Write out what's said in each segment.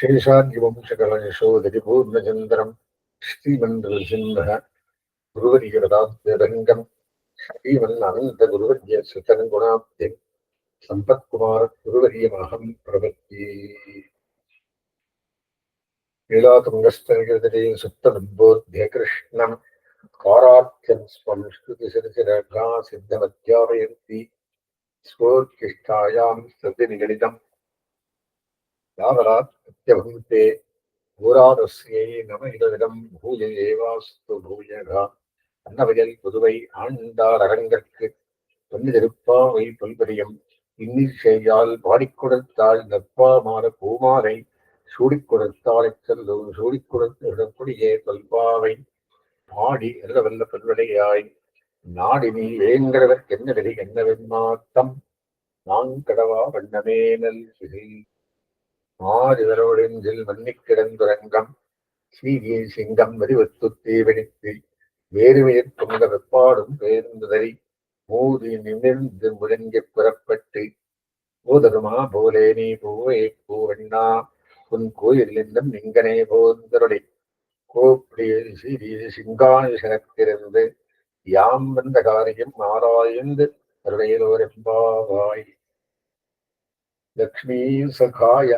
शेषाद्यवंशकलयशोदरिपूर्णचन्द्रम् श्रीमन्द्रसिंहः गुरुवरिगदाद्यरङ्गम् श्रीमन्ननन्तगुरुवर्य सुतङ्गुणाब्दे सम्पत्कुमारगुरुवर्यमहं प्रपद्ये लीलातुङ्गस्तनगिरितटे सुप्तबुद्धोऽध्य कृष्णम् काराख्यं स्वं श्रुतिसरसिरगा सिद्धमध्यापयन्ति स्फोर्किष्ठायां सतिनिगणितम् யாவராத் சத்தியபூத்தே ஊராதஸ்யை நம இதவிடம் பூஜ ஏவாஸ்து பூஜகா அன்னவயல் புதுவை ஆண்டார் அரங்கற்கு தொன்னிதிருப்பாவை தொல்பரியம். இன்னில் செய்யால் பாடிக்கொடுத்தாள் நற்பாமார பூமாரை சூடிக் கொடுத்தாள் செல்லும் சூடிக் கொடுத்து பல்பாவை தொல்பாவை. பாடி எழுதவல்ல பல்வடையாய் நாடினி வேங்கடவர் என்ன வெளி என்ன வெண்மாத்தம் நாங்கடவா வண்ணமேனல் சிகை. ஆறுதலோடெஞ்சில் மன்னிக்கிடந்துரங்கம். சீகிய சிங்கம் வரிவத்து தீவனித்து வேறுவேற் கொண்ட வெப்பாடும் பேருந்துதறி மூதி நிமிர்ந்து முழங்கி புறப்பட்டு போதருமா போலே நீ பூவே பூவண்ணா உன் கோயில் என்னும் நிங்கனே போந்தருளை கோப்பிடியில் சீரிய சிங்கானுசனத்திலிருந்து யாம் வந்த காரியம் ஆராய்ந்து அருளையிலோர் லக்ஷ்மி சகாய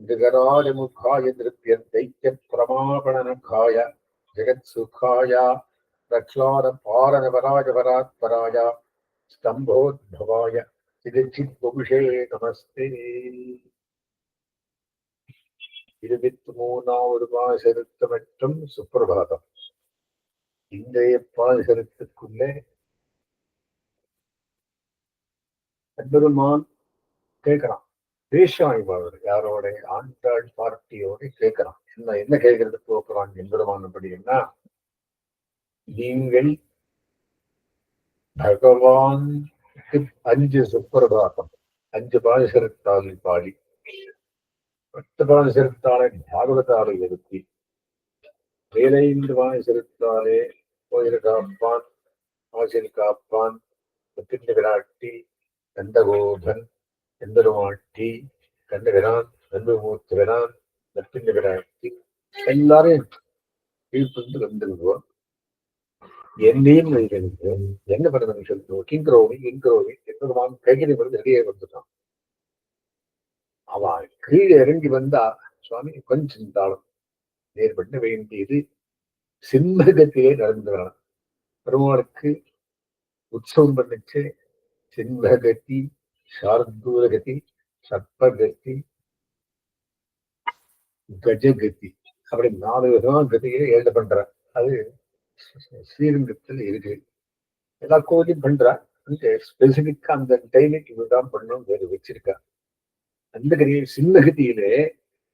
जगराजमुखाय नृत्यन्तैक्यप्रमापणनखाय जगत्सुखाय प्रह्लादपालनपराजपरात्पराय स्तम्भोद्भवाय चिदचिद्वंशे नमस्ते இருபத்தி மூணாவது பாசருத்த மற்றும் சுப்பிரபாதம் இன்றைய பாசரத்துக்குள்ளே பெருமான் கேட்கிறான் தேசாய்வாளர் யாரோட ஆண்டாள் பார்ட்டியோட கேட்கிறான். என்ன என்ன கேட்கறது போக்குறான் எம்பெருமான் அப்படின்னா நீங்கள் பகவான் அஞ்சு சுப்பிரபாதம் அஞ்சு பாதசரத்தால் பாடி பத்து பாதசரத்தாலே பாகவதாலை இருத்தி வேலைந்து பாதசரத்தாலே கோயில் காப்பான் ஆசிரியர் காப்பான் பத்தின விராட்டி கந்தகோபன் எம்பெருமாட்டி கண்டவரான் நண்பமூர்த்தவரான் நற்பின்ன விராட்டி எல்லாரையும் கீழ்ப்பந்து வந்திருக்கிறோம் என்னையும் வைக்கிறது என்ன பண்ணுறது சொல்லுவோம் கிங்கரோமி கிங்கரோமி எம்பெருமான் கைகறி வந்து வெளியே வந்துட்டான் அவ கீழே இறங்கி வந்தா சுவாமி கொஞ்சம் தாளம். ஏற்பட்ட வேண்டியது சிம்மகத்திலே நடந்துகிறான் பெருமாளுக்கு உற்சவம் பண்ணிச்சு. சிம்மகத்தி சார்தூரகதி சர்ப்பகதி கஜகதி. அப்படி நாலு விதமான கதியை எழுத பண்ற. அது ஸ்ரீரங்கத்தில் இருக்கு. எல்லா கோவிலையும் பண்றா ஸ்பெசிபிக்கா அந்த டைமுக்கு இதுதான் பண்ணணும் வேறு வச்சிருக்கா. அந்த கதியை சின்னகதியிலே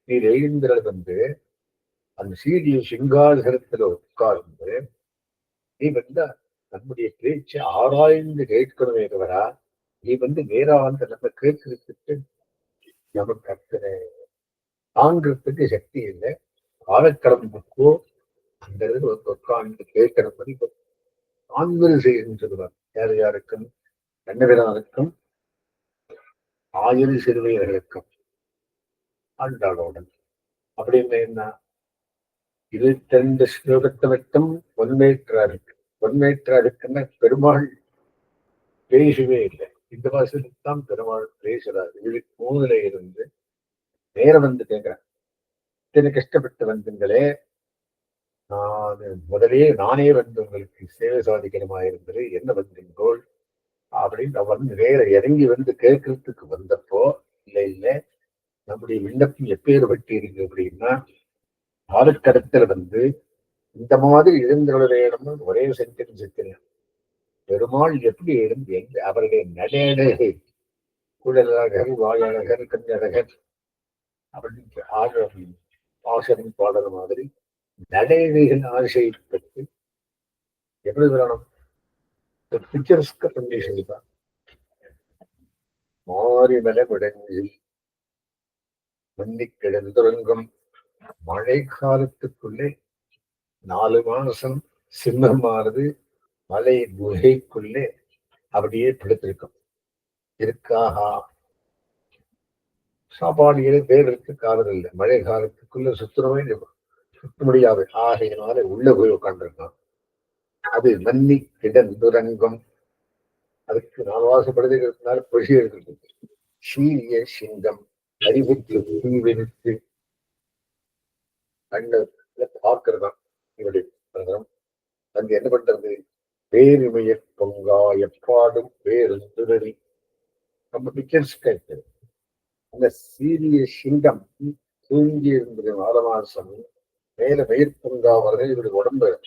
நீ எழுந்திரல் வந்து அந்த சீரிய சிங்காசனத்துல உட்கார்ந்து நீ வந்து நம்முடைய பேச்சை ஆராய்ந்து கேட்கணுமே தவிர நீ வந்து வேதாந்தரத்தை கேட்கறதுக்கு நமக்கு அத்தனை தாங்கிறதுக்கு சக்தி இல்லை. காலக்கடம்புக்கோ அந்த இடத்துல வந்து உட்கார்ந்து கேட்கிற மாதிரி ஆண்கள் செய்யணும்னு சொல்லுவார் யார் யாருக்கும்? கண்ணவிரானுக்கும் ஆயிரம் சிறுவையர்களுக்கும். ஆண்டாளோடன் அப்படின்னு என்ன? இருபத்தி ரெண்டு ஸ்லோகத்தை மட்டும் பொன்மேற்றாருக்கு. பொன்மேற்றாருக்குன்னா பெருமாள் பேசவே இல்லை. இந்த வாசலுக்கு தான் பெருமாள் பேசுறாரு இவளுக்கு மூணுல இருந்து நேர வந்து கேட்கிறேன் இத்தனை கஷ்டப்பட்டு வந்தீங்களே. நான் முதலே நானே வந்து உங்களுக்கு சேவை சாதிக்கணுமா இருந்தது என்ன வந்தீங்கோள்? அப்படின்னு அவர் வந்து வேற இறங்கி வந்து கேட்கறதுக்கு வந்தப்போ இல்லை இல்லை நம்முடைய விண்ணப்பம் எப்பேறு பட்டி இருக்கு அப்படின்னா ஆளுக்கடத்துல வந்து இந்த மாதிரி இருந்தவர்களிடம் ஒரே சென்டென்ஸ் இருக்கிறேன் பெருமாள் எப்படி இருந்து எங்க அவருடைய நடையழகு குழலழகர் வாயழகர் கண்ணழகர் அப்படின்னு ஆழ பாசனம் பாடல் மாதிரி நடையழகின் ஆசைப்பட்டு எப்படி வரணும் பிக்சர்ஸ்க்கு பண்ணி செய்வார் மாறி மலை முடங்கி மன்னி கிடந்துறங்கும் மழை காலத்துக்குள்ளே நாலு மாசம் சிம்மமானது மலை குகைக்குள்ளே அப்படியே படுத்திருக்கும். இருக்காகா? சாப்பாடு ஏழு பேர் இருக்கு இல்லை. மழை காலத்துக்குள்ள சுத்தமே சுத்த முடியாது. ஆகையினால உள்ள போய் உட்காந்துருக்கான் அது மன்னி கிடந்துரங்கம் அதுக்கு நான் வாசப்படுதுனால பொசி இருக்கிறது சீரிய சிங்கம் அறிவுக்கு தீவிரித்து கண்ணு பார்க்கிறதான். இவருடைய பிரதம் அங்க என்ன பண்றது? பேருமைய பொங்கா எப்பாடும் பேருந்துதறி. நம்ம பிக்சர்ஸ் கேட்டு அந்த சீரிய சிங்கம் தூங்கி இருந்தது மாதமாசம் மேல மேல பொங்கா வரது இவருடைய உடம்பு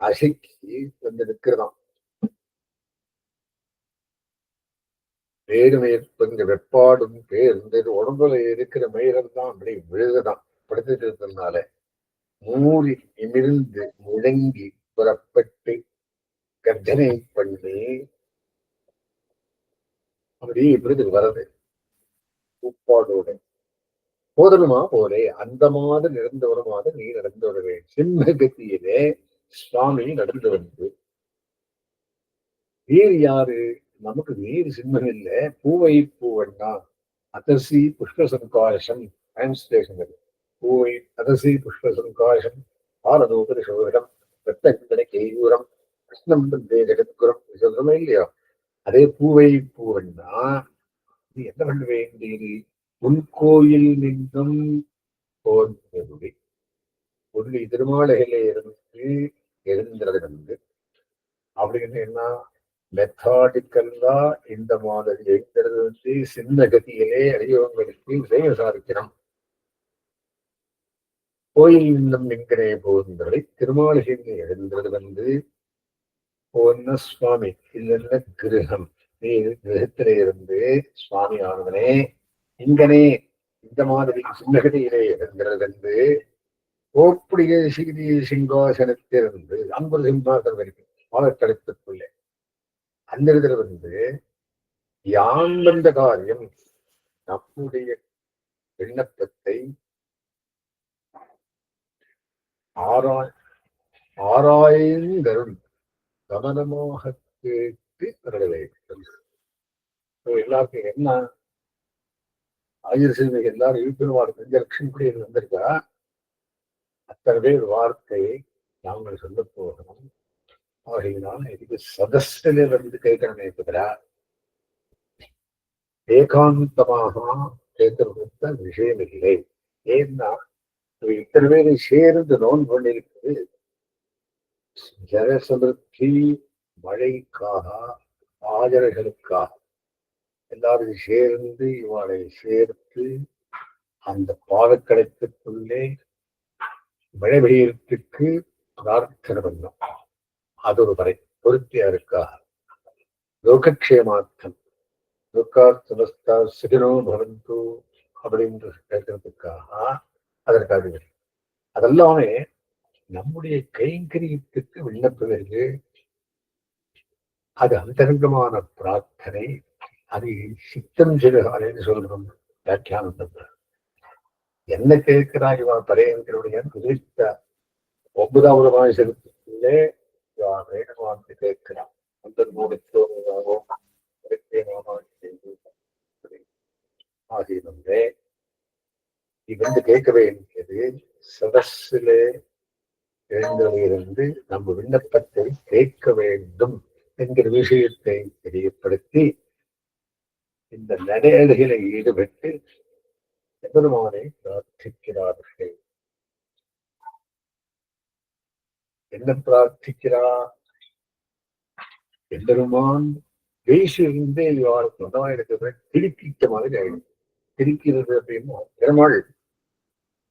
அசைக்கி வந்து நிற்கிறதாம். வேறு வெப்பாடும் பேருந்து உடம்புல இருக்கிற மயிரெல்லாம் அப்படி விழுதுதான் படுத்துட்டு இருக்கிறதுனால மூறி நிமிர்ந்து முழங்கி புறப்பட்டு கர்ஜனை பண்ணி அப்படியே விருது வருது உப்பாடோட. போதனுமா போலே அந்த மாதிரி நடந்து வருமாறு நீ நடந்து வருவேன் சின்ன கத்தியிலே சுவாமி நடந்து வந்து நீர் யாரு? நமக்கு நீர் சிம்மம் இல்லை. பூவை பூவண்ணா. அதசி புஷ்ப சங்காஷம் டிரான்ஸ்லேஷன் பூவை அதசி புஷ்ப சங்காஷம் பாரதோபரி சோதரம் ரத்தங்களை கையூரம் கிருஷ்ணம் பந்தே ஜெகத்குரம் சொல்றோமே இல்லையா அதே பூவை பூவண்ணா நீ என்ன பண்ண வேண்டியது உன் கோயில் நின்றும் போன்றபடி உன்னை திருமாலையில இருந்து எழுந்தது வந்து அப்படின்னு என்ன மெத்தாடிக்கல்லா இந்த மாதிரி எழுந்தது வந்து சின்ன கதியிலே அறியவங்களுக்கு செய்ய சாதிக்கணும் கோயில் இன்னும் எங்கனே போகின்றதை திருமாளிகையில் எழுந்தது வந்து ஒன்னு சுவாமி. இல்ல கிரகம். நீ கிரகத்திலே இருந்து சுவாமி ஆனவனே இங்கனே இந்த மாதிரி சின்னகதியிலே இருந்திருந்து வந்து சீதி சிங்காசனத்திலிருந்து அன்பு சிம்மாசனம் வரைக்கும் பாகத்தளத்துக்குள்ளே அந்த இடத்துல வந்து யான் வந்த காரியம் நம்முடைய விண்ணப்பத்தை ஆராய் ஆராய்ந்தருள் கவனமாக கேட்டு அருள வேண்டும். எல்லாருக்கும் என்ன? ஆயிரம் எல்லாரும் ஈடுபடுவார் அஞ்சு லட்சம் கூட வந்திருக்கா? அத்தனை பேர் வார்த்தையை நாங்கள் சொல்ல போகணும் ஆகையினால இதுக்கு சதஸ்டிலே வந்து கேட்கணுமே தவிர ஏகாந்தமாக கேட்கறது விஷயம் இல்லை ஏன்னா இத்தனை பேரை சேர்ந்து நோன் பண்ணிருக்குது ஜலசமிருத்தி மழைக்காக ஆஜர்களுக்காக எல்லாரும் சேர்ந்து இவளை சேர்த்து அந்த பாதக்கடத்துக்குள்ளே மழை பெய்யறதுக்கு பிரார்த்தனை பண்ணோம். அது ஒரு வரை பொருத்தியாருக்காக லோகக்ஷேமார்த்தம். லோகார்த்தமஸ்தா சுகினோ பவந்து அப்படின்ற கேட்கறதுக்காக அதற்காக அதெல்லாமே நம்முடைய கைங்கரியத்துக்கு விண்ணப்பதற்கு அது அந்தரங்கமான பிரார்த்தனை அது சித்தம் சிறுகாலைன்னு சொல்றோம் வியாக்கியானம் பண்ற என்ன கேட்கிறா இவா பரையங்களுடைய குறித்த ஒன்பதாவது மாசத்துக்குள்ளே வேணுமான்னு கேட்கிறான். அந்த மூடித்தோமாவோ இது வந்து கேட்க வேண்டியது சதஸிலே எழுந்ததிலிருந்து நம்ம விண்ணப்பத்தை கேட்க வேண்டும் என்கிற விஷயத்தை தெரியப்படுத்தி இந்த நடையடைகளை ஈடுபட்டு பெருமானை பிரார்த்திக்கிறார்கள். என்ன பிரார்த்திக்கிறா எம்பெருமான் பேசியிருந்தே இவ்வாறு சொந்தமா இருக்கிற திருக்கிட்ட மாதிரி ஆயிடும். திருக்கிறது அப்படின்னா பெருமாள்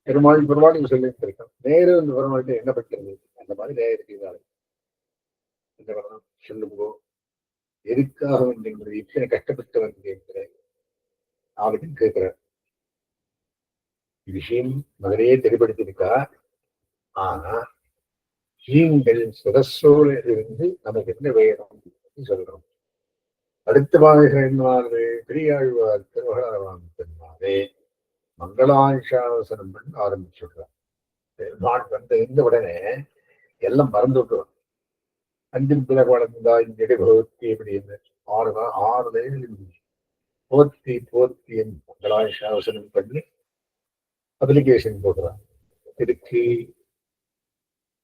பெருமாள் பெருமாள் சொல்லி இருக்கான் நேரு இந்த பெருமாள்கிட்ட என்ன பண்றது? அந்த மாதிரி நேரம் இருக்கிறாரு இந்த வரணும் சொல்லுங்கோ எதுக்காக வந்தீங்க? இத்தனை கஷ்டப்பட்டு வந்தீங்கிற அவர்கிட்ட கேட்கிறார். விஷயம் முதலே தெளிப்படுத்திருக்கா ஆனா நீங்கள் சுரசோடு இருந்து நமக்கு என்ன வேணும் சொல்றோம். அடுத்த பாதைகள் பெரியாழ்வார் திருவகாரம் பெருமாவே மங்களாசாசனம் பண்ண ஆரம்பிச்சுடுறான். பெருமாள் வந்து இருந்த உடனே எல்லாம் மறந்து விட்டுருவான் அஞ்சின் பிறகு வளர்ந்தா இஞ்சடி பகவத்தி அப்படின்னு ஆறு ஆறு லைன் போர்த்தி போர்த்தி என் பண்ணி அப்ளிகேஷன் போடுறான். இதுக்கு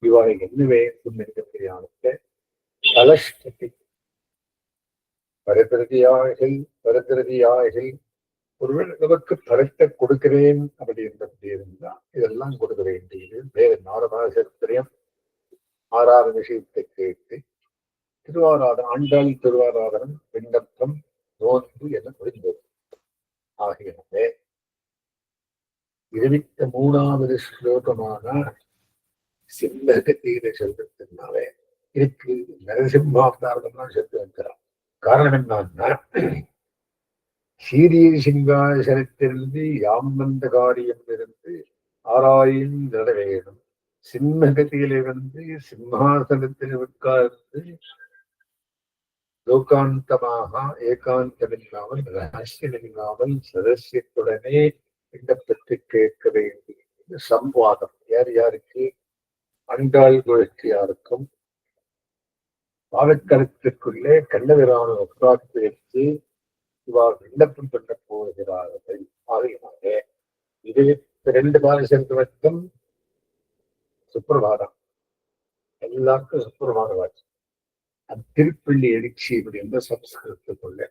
இவாய் என்னவே முன்னெடுக்கக்கூடிய கலஷ்டத்தை பரதிருதியாகில் பரதிருதியாகில் ஒருவேளை நமக்கு பரத்தை கொடுக்கிறேன் அப்படி என்று இருந்தா இதெல்லாம் கொடுக்க வேண்டியது. வேறு நாரதாசத்திரியம் ஆறாறு விஷயத்தை கேட்டு திருவாராதனம் ஆண்டாள் திருவாராதனம் விண்ணப்பம் நோன்பு என புரிந்தது ஆகியனவே இருபத்த மூணாவது ஸ்லோகமான சிம்மகத்தீர செல்வத்தினாலே இதுக்கு நரசிம்மாவதாரம் தான் சென்று வைக்கிறான் காரணம் என்னன்னா சீரிய சிங்காசனத்திலிருந்து யாம் வந்த காரியம் இருந்து ஆராயின் வேணும் சிம்மகதியிலிருந்து சிம்மாசனத்தில் உட்கார்ந்து லோகாந்தமாக ஏகாந்தமில்லாமல் ரகசியமில்லாமல் சதசியத்துடனே விண்ணப்பத்தை கேட்க வேண்டிய சம்வாதம். யார் யாருக்கு? அண்டாள் யாருக்கும்? பாவக்கருத்துக்குள்ளே கண்ணவிரான உட்கார்ந்து வைத்து இவா விண்ணப்பம் போகிறார்கள் ஆகையினாலே இது ரெண்டு பாலசந்திரத்தும் சுப்பிரபாதம். எல்லாருக்கும் சுப்பிரபாத வாட்சி திருப்பள்ளி எழுச்சி அப்படின்ற சம்ஸ்கிருதத்துக்குள்ள.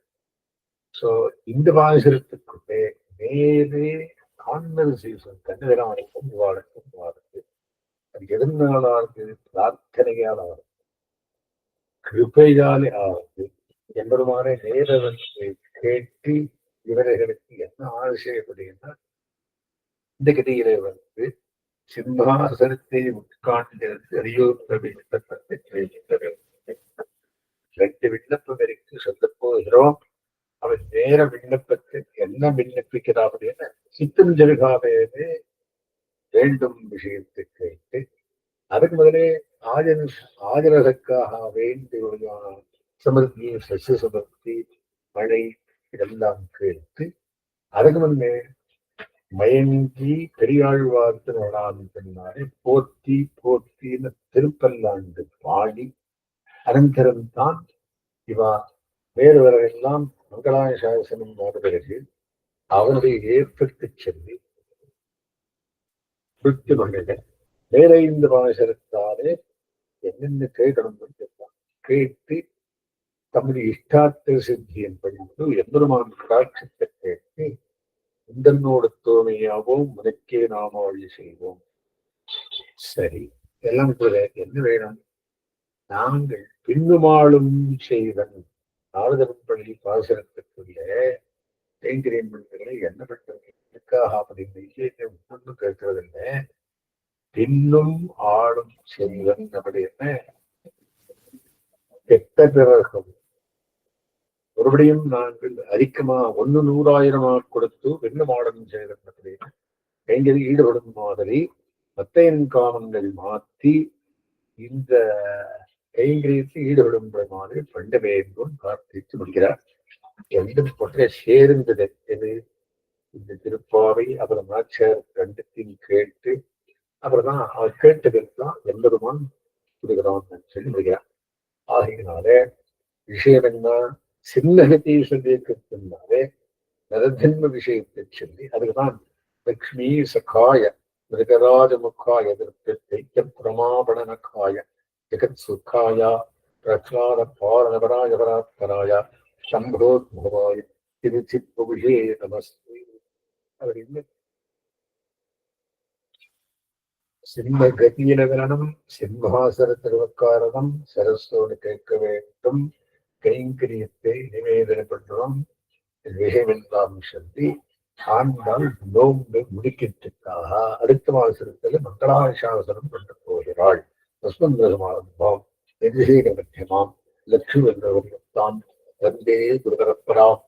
சோ இந்த பாசுரத்துக்குள்ளே நேரே கான்வர்சேஷன் கண்ணவிராமனுக்கும் வாழ்க்கும் இவாளுக்கு அது எதனாலாவது பிரார்த்தனையால் ஆகுது கிருப்பையாலே ஆகுது எம்பெருமான நேர வந்து கேட்டு இவர்களுக்கு என்ன ஆறு செய்யப்படுகின்றார் இந்த கதையில வந்து சிம்ஹாசனத்தை உட்கார்ந்திருந்து அரியோர் விண்ணப்பத்தை ரெண்டு விண்ணப்பம் இருக்கு சொல்ல போகிறோம். அவன் நேர விண்ணப்பத்தை என்ன விண்ணப்பிக்கிறா அப்படின்னு சித்தம் ஜெருகாவே வேண்டும் விஷயத்தை கேட்டு அதுக்கு முதலே ஆஜன் ஆஜரகக்காக வேண்டிய சமர்த்தி சசிய சமர்த்தி மழை எல்லாம் கேட்டு அதுக்கு முன்னே மயங்கி பெரியாழ்வார்த்து நடான்னு சொன்னாலே போற்றி போற்றின்னு திருப்பல்லாண்டு பாடி அனந்தரம் தான் இவா. வேறுவரெல்லாம் மங்களாய சாசனம் பிறகு அவனுடைய ஏற்பட்டு சென்று விட்டு கொண்டது வேற இந்த பாசனத்தாலே என்னென்ன கேட்கணும் கேட்டு தம்முடைய இஷ்டார்த்த சித்தியம் பண்ணி எம்பெருமான் காட்சத்தை கேட்டு உந்தன்னோட தோமையாவோம் உனக்கே நாம வழி செய்வோம். சரி எல்லாம் கூட என்ன வேணும்? நாங்கள் பின்னுமாளும் செய்தன் நாரதன் பள்ளி பாசனத்துக்குள்ள தேங்கிரியம் பண்ணுறதுல என்ன பண்றது எதுக்காக அப்படின்னு விஷயத்தை ஒன்று கேட்கறதில்லை. பின்னும் ஆளும் செய்வன் அப்படின்னு எத்த பிறகும் மறுபடியும் நாங்கள் அதிகமா ஒன்னு நூறாயிரமா கொடுத்து வெண்ண மாடலும் செய்தது கைங்கரில் ஈடுபடும் மாதிரி மத்தையன் காமங்கள் மாத்தி இந்த கைங்கரியத்தில் ஈடுபடும் மாதிரி பண்ண வேண்டும் பிரார்த்தித்து முடிகிறார் ரெண்டும் பொற்ற சேர்ந்தது எது? இந்த திருப்பாவை அப்புறம் நாச்சியார் ரெண்டுத்தையும் கேட்டு அப்புறம் தான் அவர் கேட்டதெல்லாம் எம்பெருமான் கொடுக்கிறான் சொல்லி முடிகிறார் ஆகையினால விஷயம் என்ன? சின்னகத்தை சொல்லியிருக்கிறதுனாலே நரதன்ம விஷயத்தை சொல்லி அதுதான் லக்ஷ்மி சகாய மிருகராஜ முக்காய தைத்திய பிரமாபணனக்காய ஜெகத் சுக்காயா பிரகலாத பாரணபராய பராத்பராய சம்போத்பவாய திருச்சிற்புகே நமஸ்தே. அவர் என்ன? சிம்ம கதியில விரணம் சிம்ஹாசன திருவக்காரணம் சரஸ்வோடு கேட்க வேண்டும். கைங்கரியத்தை நிவேதனப்படுறோம் விஷயமெல்லாம் சந்தி ஆண்டால் நோம்பு முடிக்கிறதுக்காக அடுத்த மாசத்துல மங்களாசாசனம் பண்ண போகிறாள். தஸ்மந்தமாரம்பம் நிதிசீக மத்தியமாம் லட்சுமி தான் வந்தே குருபரப்பராம்